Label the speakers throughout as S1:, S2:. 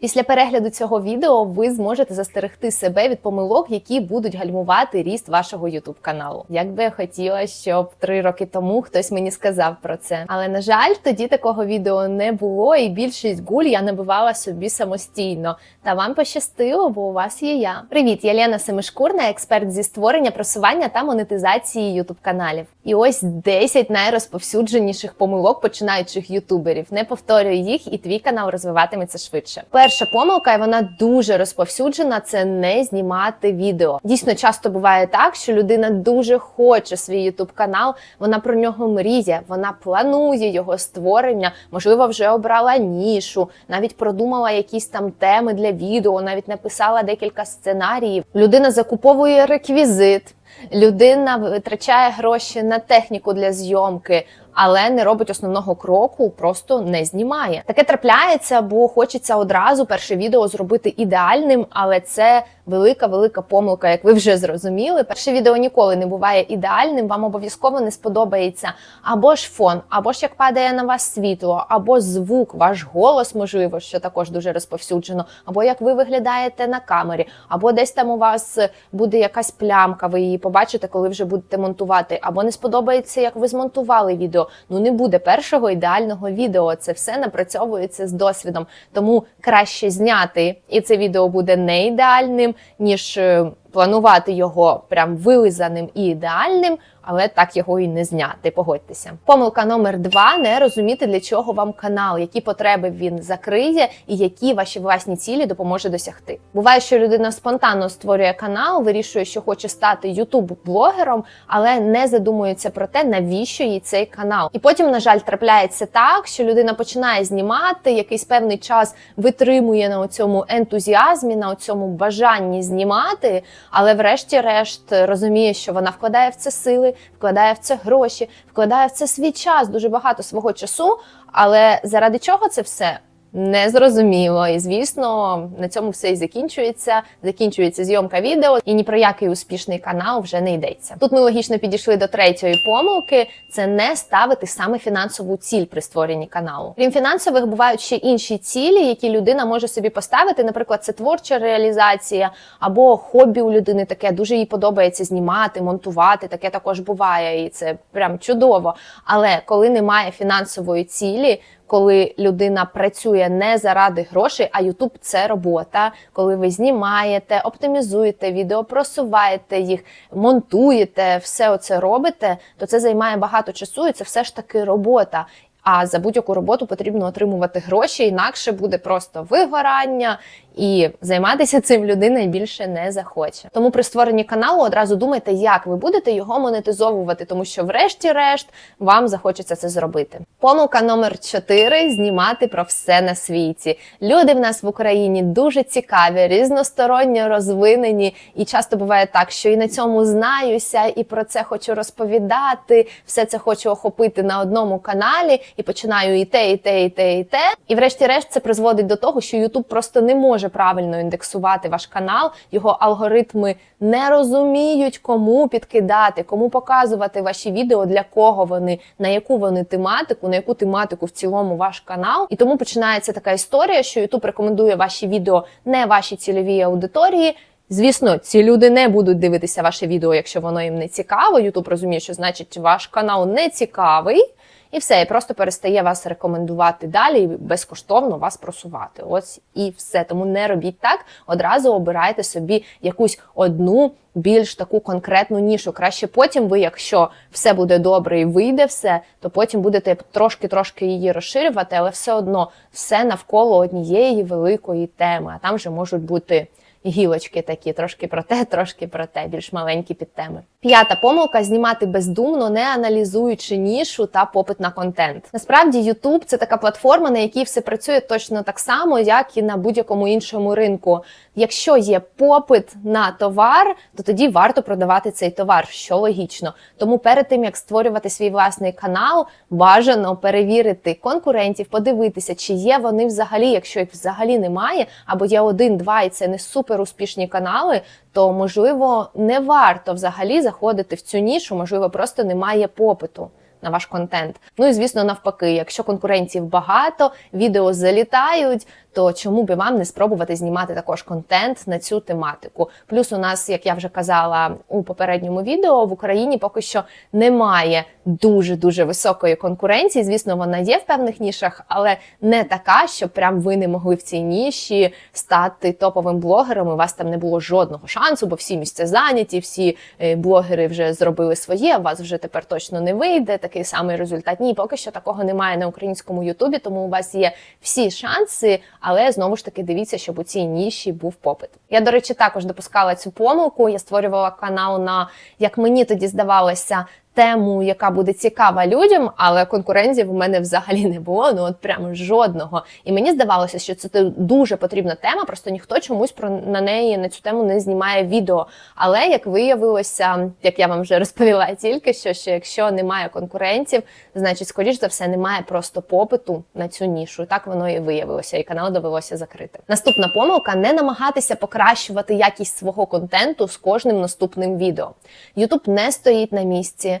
S1: Після перегляду цього відео ви зможете застерегти себе від помилок, які будуть гальмувати ріст вашого youtube каналу. Як би я хотіла, щоб три роки тому хтось мені сказав про це. Але на жаль, тоді такого відео не було, і більшість гуль я набивала собі самостійно. Та вам пощастило, бо у вас є я. Привіт, я Лена Семишкурна, експерт зі створення, просування та монетизації youtube каналів. І ось 10 найрозповсюдженіших помилок починаючих ютуберів. Не повторюй їх, і твій канал розвиватиметься швидше. Перша помилка, і вона дуже розповсюджена, це не знімати відео. Дійсно, часто буває так, що людина дуже хоче свій ютуб канал, вона про нього мріє, вона планує його створення, можливо, вже обрала нішу, навіть продумала якісь там теми для відео, навіть написала декілька сценаріїв. Людина закуповує реквізит. Людина витрачає гроші на техніку для зйомки, але не робить основного кроку, просто не знімає. Таке трапляється, бо хочеться одразу перше відео зробити ідеальним, але це велика велика помилка, як ви вже зрозуміли. Перше відео ніколи не буває ідеальним. Вам обов'язково не сподобається або ж фон, або ж як падає на вас світло, або звук, ваш голос, можливо, що також дуже розповсюджено, або як ви виглядаєте на камері, або десь там у вас буде якась плямка, ви її побачите, коли вже будете монтувати, або не сподобається, як ви змонтували відео. Ну не буде першого ідеального відео. Це все напрацьовується з досвідом. Тому краще зняти, і це відео буде не ідеальним, ніж е, планувати його прям вилизаним і ідеальним, але так його і не зняти. Погодьтеся. Помилка номер два: не розуміти, для чого вам канал, які потреби він закриє, і які ваші власні цілі допоможе досягти. Буває, що людина спонтанно створює канал, вирішує, що хоче стати ютуб-блогером, але не задумується про те, навіщо їй цей канал. І потім, на жаль, трапляється так, що людина починає знімати якийсь певний час, витримує на цьому ентузіазмі, на цьому бажанні знімати, але врешті-решт розуміє, що вона вкладає в це сили, вкладає в це гроші, вкладає в це свій час, дуже багато свого часу. Але заради чого це все? Не зрозуміло, і звісно, на цьому все і закінчується. Закінчується зйомка відео, і ні про який успішний канал вже не йдеться. Тут ми логічно підійшли до третьої помилки: це не ставити саме фінансову ціль при створенні каналу. Крім фінансових, бувають ще інші цілі, які людина може собі поставити. Наприклад, це творча реалізація або хобі у людини таке дуже їй подобається знімати, монтувати. Таке також буває, і це прям чудово. Але коли немає фінансової цілі коли людина працює не заради грошей, а Ютуб це робота. Коли ви знімаєте, оптимізуєте відео, просуваєте їх, монтуєте, все оце робите, то це займає багато часу, і це все ж таки робота. А за будь-яку роботу потрібно отримувати гроші, інакше буде просто вигорання, і займатися цим людина більше не захоче. Тому при створенні каналу одразу думайте, як ви будете його монетизовувати, тому що, врешті-решт, вам захочеться це зробити. Помилка номер 4 – знімати про все на світі. Люди в нас в Україні дуже цікаві, різносторонньо розвинені, і часто буває так, що і на цьому знаюся, і про це хочу розповідати. Все це хочу охопити на одному каналі, і починаю і те, і те, і те, і те. І врешті-решт це призводить до того, що YouTube просто не може правильно індексувати ваш канал. Його алгоритми не розуміють, кому підкидати, кому показувати ваші відео, для кого вони, на яку вони тематику, на яку тематику в цілому ваш канал. І тому починається така історія, що YouTube рекомендує ваші відео не вашій цільовій аудиторії. Звісно, ці люди не будуть дивитися ваше відео, якщо воно їм не цікаво. YouTube розуміє, що значить ваш канал не цікавий. І все, і просто перестає вас рекомендувати далі і безкоштовно вас просувати. Ось і все. Тому не робіть так. Одразу обирайте собі якусь одну більш таку конкретну нішу. Краще потім ви, якщо все буде добре і вийде все, то потім будете трошки-трошки її розширювати, але все одно все навколо однієї великої теми. А там вже можуть бути гілочки такі, трошки про те, трошки про те, більш маленькі підтеми. П'ята помилка знімати бездумно, не аналізуючи нішу та попит на контент. Насправді, YouTube – це така платформа, на якій все працює точно так само, як і на будь-якому іншому ринку. Якщо є попит на товар, то тоді варто продавати цей товар, що логічно. Тому перед тим як створювати свій власний канал, бажано перевірити конкурентів, подивитися, чи є вони взагалі, якщо їх взагалі немає, або є один-два, і це не супер успішні канали, то можливо не варто взагалі заходити в цю нішу, можливо, просто немає попиту. На ваш контент. Ну і звісно, навпаки, якщо конкурентів багато, відео залітають, то чому би вам не спробувати знімати також контент на цю тематику? Плюс у нас, як я вже казала у попередньому відео, в Україні поки що немає дуже дуже високої конкуренції. Звісно, вона є в певних нішах, але не така, щоб прям ви не могли в цій ніші стати топовим блогером. і У вас там не було жодного шансу, бо всі місця зайняті, всі е, блогери вже зробили своє. У вас вже тепер точно не вийде такий самий результат. Ні, поки що такого немає на українському Ютубі, тому у вас є всі шанси, але знову ж таки дивіться, щоб у цій ніші був попит. Я, до речі, також допускала цю помилку. Я створювала канал на як мені тоді здавалося. Тему, яка буде цікава людям, але конкуренції в мене взагалі не було. Ну от прямо жодного. І мені здавалося, що це дуже потрібна тема. Просто ніхто чомусь про на неї на цю тему не знімає відео. Але як виявилося, як я вам вже розповіла тільки що, що якщо немає конкурентів, значить, скоріш за все, немає просто попиту на цю нішу. Так воно і виявилося, і канал довелося закрити. Наступна помилка не намагатися покращувати якість свого контенту з кожним наступним відео. YouTube не стоїть на місці.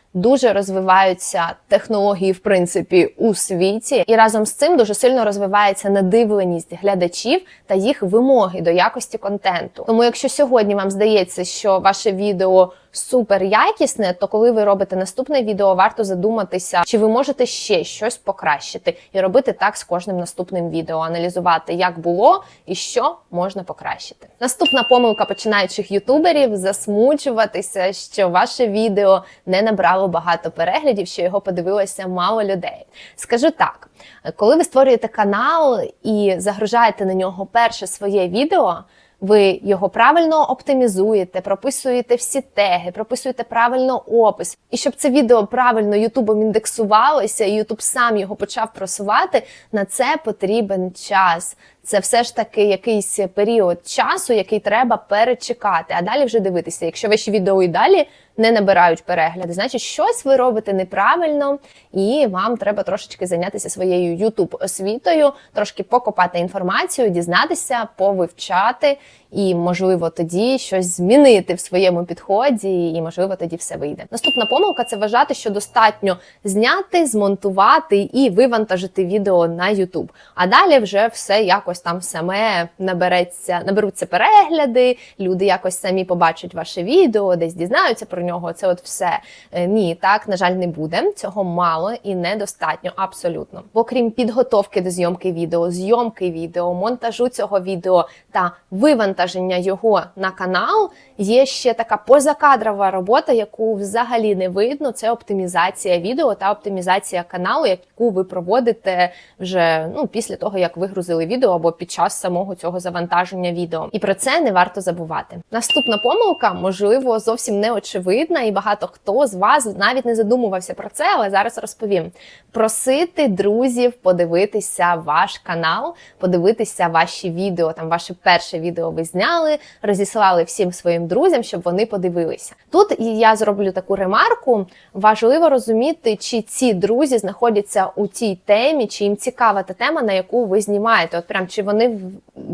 S1: Дуже розвиваються технології, в принципі, у світі, і разом з цим дуже сильно розвивається надивленість глядачів та їх вимоги до якості контенту. Тому, якщо сьогодні вам здається, що ваше відео супер якісне, то коли ви робите наступне відео, варто задуматися, чи ви можете ще щось покращити, і робити так з кожним наступним відео, аналізувати, як було і що можна покращити. Наступна помилка починаючих ютуберів засмучуватися, що ваше відео не набрало багато переглядів, що його подивилося мало людей. Скажу так. Коли ви створюєте канал і загружаєте на нього перше своє відео, ви його правильно оптимізуєте, прописуєте всі теги, прописуєте правильно опис. І щоб це відео правильно Ютубом індексувалося, і Ютуб сам його почав просувати, на це потрібен час. Це все ж таки якийсь період часу, який треба перечекати, а далі вже дивитися. Якщо ваші відео і далі не набирають перегляди, значить щось ви робите неправильно, і вам треба трошечки зайнятися своєю youtube освітою, трошки покопати інформацію, дізнатися, повивчати, і можливо тоді щось змінити в своєму підході, і можливо тоді все вийде. Наступна помилка це вважати, що достатньо зняти, змонтувати і вивантажити відео на YouTube. А далі вже все якось там саме набереться, наберуться перегляди, люди якось самі побачать ваше відео, десь дізнаються про нього. Це от все Е, ні, так на жаль, не буде. Цього мало і недостатньо, абсолютно. Бо крім підготовки до зйомки відео, зйомки відео, монтажу цього відео та вивантаження його на канал, є ще така позакадрова робота, яку взагалі не видно. Це оптимізація відео та оптимізація каналу, яку ви проводите вже ну після того, як вигрузили відео або під час самого цього завантаження відео. І про це не варто забувати. Наступна помилка, можливо, зовсім не очевидна, і багато хто з вас навіть не задумувався про це, але зараз розповім. Просити друзів подивитися ваш канал, подивитися ваші відео. Там ваше перше відео ви зняли, розіслали всім своїм друзям, щоб вони подивилися. Тут я зроблю таку ремарку. Важливо розуміти, чи ці друзі знаходяться у тій темі, чи їм цікава та тема, на яку ви знімаєте. От прям чи вони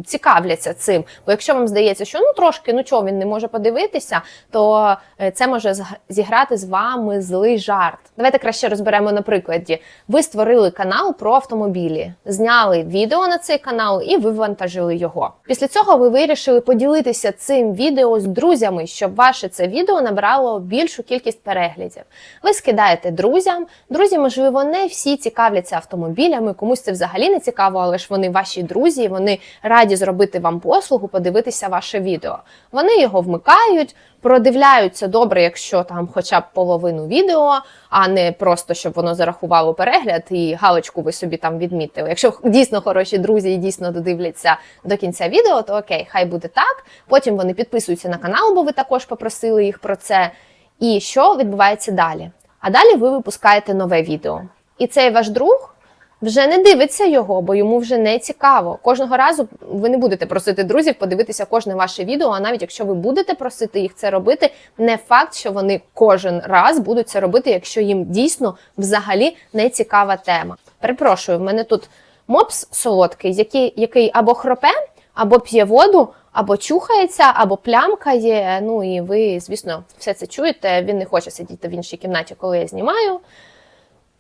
S1: цікавляться цим. Бо якщо вам здається, що ну трошки ну чого він не може подивитися, то е, це може зіграти з вами злий жарт. Давайте краще розберемо на прикладі. Ви створили канал про автомобілі, зняли відео на цей канал і вивантажили його. Після цього ви вирішили поділитися цим відео з друзями, щоб ваше це відео набрало більшу кількість переглядів. Ви скидаєте друзям. Друзі, можливо, не всі цікавляться автомобілями, комусь це взагалі не цікаво, але ж вони ваші друзі, вони раді зробити вам послугу, подивитися ваше відео. Вони його вмикають, продивляються добре, якщо там хоча б половину відео, а не просто щоб воно зарахувало перегляд і галочку ви собі там відмітили. Якщо дійсно хороші друзі і дійсно додивляться до кінця відео, то окей, хай буде так. Потім вони підписуються на канал, бо ви також попросили їх про це. І що відбувається далі? А далі ви випускаєте нове відео. І цей ваш друг вже не дивиться його, бо йому вже не цікаво. Кожного разу ви не будете просити друзів подивитися кожне ваше відео. А навіть якщо ви будете просити їх це робити, не факт, що вони кожен раз будуть це робити, якщо їм дійсно взагалі не цікава тема. Перепрошую, в мене тут мопс солодкий, який, який або хропе, або п'є воду. Або чухається, або плямкає. Ну і ви, звісно, все це чуєте. Він не хоче сидіти в іншій кімнаті, коли я знімаю.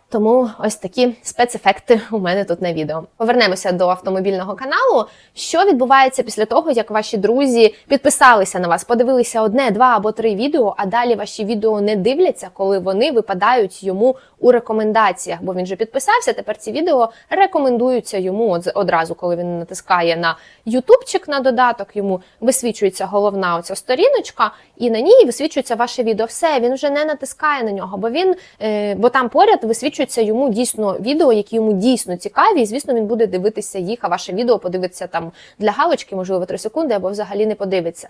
S1: Тому ось такі спецефекти у мене тут на відео. Повернемося до автомобільного каналу. Що відбувається після того, як ваші друзі підписалися на вас, подивилися одне, два або три відео, а далі ваші відео не дивляться, коли вони випадають йому у рекомендаціях, бо він же підписався. Тепер ці відео рекомендуються йому одразу, коли він натискає на ютубчик на додаток. Йому висвічується головна оця сторіночка, і на ній висвічується ваше відео. Все, він вже не натискає на нього, бо він е, бо там поряд висвічується йому дійсно відео, які йому дійсно цікаві. І звісно, він буде дивитися їх. А ваше відео подивиться там для галочки, можливо, 3 секунди, або взагалі не подивиться.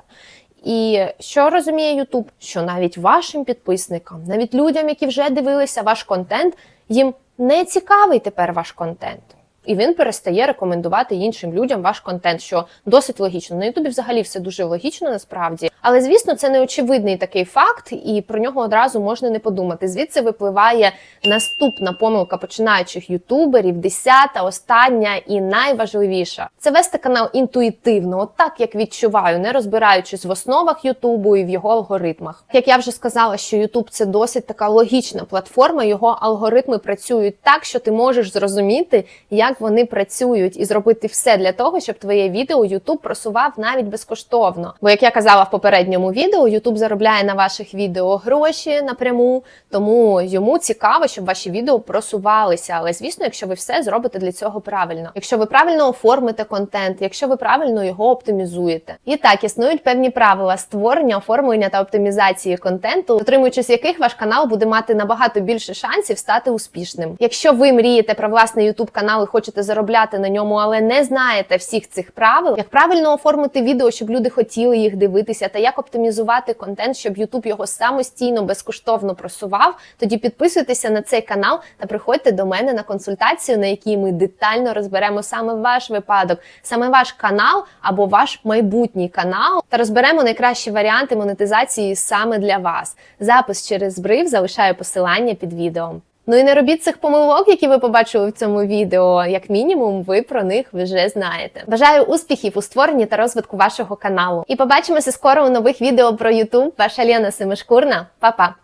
S1: І що розуміє Ютуб? Що навіть вашим підписникам, навіть людям, які вже дивилися ваш контент, їм не цікавий тепер ваш контент. І він перестає рекомендувати іншим людям ваш контент, що досить логічно. На Ютубі взагалі все дуже логічно насправді. Але звісно, це не очевидний такий факт, і про нього одразу можна не подумати. Звідси випливає наступна помилка починаючих ютуберів, десята, остання і найважливіша це вести канал інтуїтивно, от так як відчуваю, не розбираючись в основах Ютубу і в його алгоритмах. Як я вже сказала, що Ютуб це досить така логічна платформа. Його алгоритми працюють так, що ти можеш зрозуміти, як вони працюють, і зробити все для того, щоб твоє відео Ютуб просував навіть безкоштовно. Бо як я казала в попередньому відео, Ютуб заробляє на ваших відео гроші напряму, тому йому цікаво, щоб ваші відео просувалися. Але звісно, якщо ви все зробите для цього правильно, якщо ви правильно оформите контент, якщо ви правильно його оптимізуєте. І так існують певні правила створення, оформлення та оптимізації контенту, дотримуючись яких ваш канал буде мати набагато більше шансів стати успішним. Якщо ви мрієте про власний YouTube канал і хочете заробляти на ньому, але не знаєте всіх цих правил, як правильно оформити відео, щоб люди хотіли їх дивитися, та як оптимізувати контент, щоб YouTube його самостійно безкоштовно просував, тоді підписуйтеся на цей канал та приходьте до мене на консультацію, на якій ми детально розберемо саме ваш випадок, саме ваш канал або ваш майбутній канал, та розберемо найкращі варіанти монетизації саме для вас. Запис через брив залишаю посилання під відео. Ну і не робіть цих помилок, які ви побачили в цьому відео. Як мінімум, ви про них вже знаєте. Бажаю успіхів у створенні та розвитку вашого каналу. І побачимося скоро у нових відео про YouTube. Ваша Лена Семишкурна. Па-па!